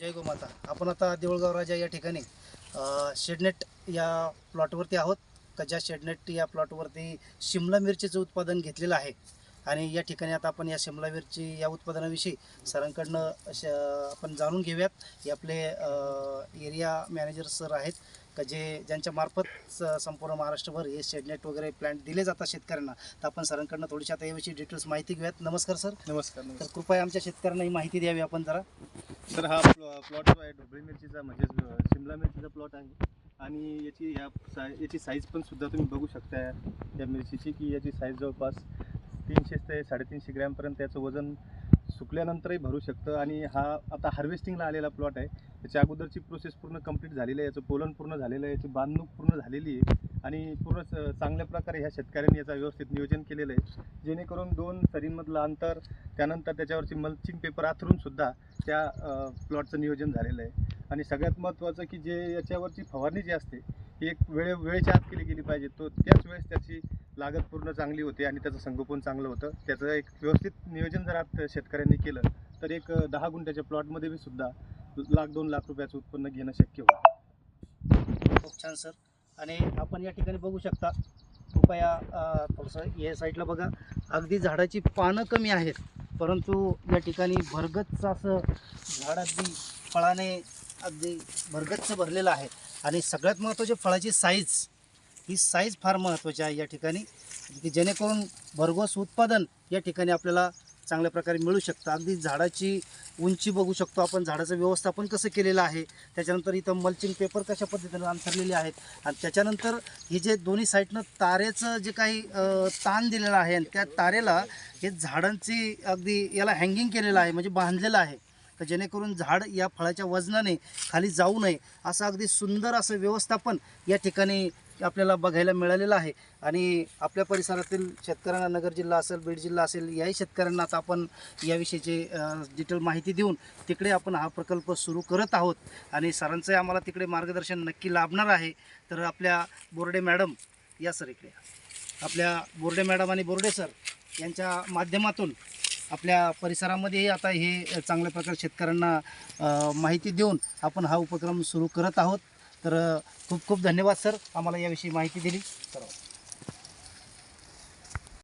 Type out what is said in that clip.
जय गोमाता आपण आता देऊळगाव राजा या ठिकाणी शेडनेट या प्लॉटवरती आहोत. का ज्या शेडनेट या प्लॉटवरती शिमला मिरचीचं उत्पादन घेतलेलं आहे. आणि या ठिकाणी आता आपण या शिमला मिरची या उत्पादनाविषयी सरांकडनं आपण जाणून घेऊयात. हे आपले एरिया मॅनेजर सर आहेत. का जे ज्यांच्या मार्फत स- संपूर्ण महाराष्ट्रभर हे शेडनेट वगैरे प्लॅन्ट दिले जातात शेतकऱ्यांना तर आपण सरांकडनं थोडीशी आता याविषयी डिटेल्स माहिती घेऊयात. नमस्कार सर. नमस्कार तर नमस्कार कृपया आमच्या शेतकऱ्यांना ही माहिती द्यावी आपण जरा. सर हा प्लॉ- प्लॉट जो आहे ढोबळी मिरचीचा म्हणजेच अ, शिमला मिरचीचा प्लॉट आहे. आणि याची ह्या सा याची साईज पण सुद्धा तुम्ही बघू शकता या मिरचीची की याची साईज जवळपास तीनशे ते साडेतीनशे ग्रॅमपर्यंत याचं वजन सुकल्यानंतरही भरू शकतं आणि हा आता हार्वेस्टिंगला आलेला प्लॉट आहे. त्याच्या अगोदरची प्रोसेस पूर्ण कंप्लीट झालेली आहे. याचं पोलन पूर्ण झालेलं आहे. याची बांधणूक पूर्ण झालेली आहे. आणि पूर्ण चांगल्या प्रकारे ह्या शेतकऱ्यांनी याचा व्यवस्थित नियोजन केलेलं आहे. जेणेकरून दोन सरींमधलं अंतर त्यानंतर त्याच्यावरची मल्चिंग पेपर आथरूनसुद्धा त्या प्लॉटचं नियोजन झालेलं आहे. आणि सगळ्यात महत्त्वाचं की जे याच्यावरची फवारणी जी असते ही एक वेळे वेळेच्या आत केली गेली पाहिजे. तो त्याच वेळेस त्याची लागत पूर्ण चांगली होती आणि त्याचं संगोपन चांगलं होतं. त्याचं एक व्यवस्थित नियोजन जर आता शेतकऱ्यांनी केलं तर एक दहा गुंठ्याच्या प्लॉटमध्ये बी सुद्धा लाख दोन लाख रुपयाचं उत्पन्न घेणं शक्य होतं खूप छान सर. आणि आपण या ठिकाणी बघू शकता कृपया थोडंसं या साईडला बघा. अगदी झाडाची पानं कमी आहेत परंतु या ठिकाणी भरगतचं असं झाड अगदी फळाने अगदी भरगतचं भरलेलं आहे. आणि सगळ्यात महत्त्वाचे फळाची साईज ही साईज फार महत्त्वाची आहे या ठिकाणी की जेणेकरून भरघोस उत्पादन या ठिकाणी आपल्याला चांगल्या प्रकारे मिळू शकतं. अगदी झाडाची उंची बघू शकतो आपण झाडाचं व्यवस्थापन कसं केलेलं आहे त्याच्यानंतर इथं मल्चिंग पेपर कशा पद्धतीनं अंतरलेले आहेत आणि त्याच्यानंतर हे जे दोन्ही साईडनं तारेचं जे काही ताण दिलेलं आहे आणि त्या तारेला हे झाडांची अगदी याला हँगिंग केलेलं आहे म्हणजे बांधलेलं आहे. तर जेणेकरून झाड या फळाच्या वजनाने खाली जाऊ नये. असं अगदी सुंदर असं व्यवस्थापन या ठिकाणी आपल्याला बघायला मिळालेलं आहे. आणि आपल्या परिसरातील शेतकऱ्यांना नगर जिल्हा असेल बीड जिल्हा असेल याही शेतकऱ्यांना आता आपण याविषयीची डिटेल माहिती देऊन तिकडे आपण हा प्रकल्प सुरू करत आहोत. आणि सरांचं आम्हाला तिकडे मार्गदर्शन नक्की लाभणार आहे. तर आपल्या बोर्डे मॅडम या सर इकडे आपल्या बोर्डे मॅडम आणि बोर्डे सर यांच्या माध्यमातून आपल्या परिसरामध्येही आता हे चांगल्या प्रकारे शेतकऱ्यांना माहिती देऊन आपण हा उपक्रम सुरू करत आहोत. तर खूप खूप धन्यवाद सर. आम्हाला याविषयी माहिती दिली. सर्व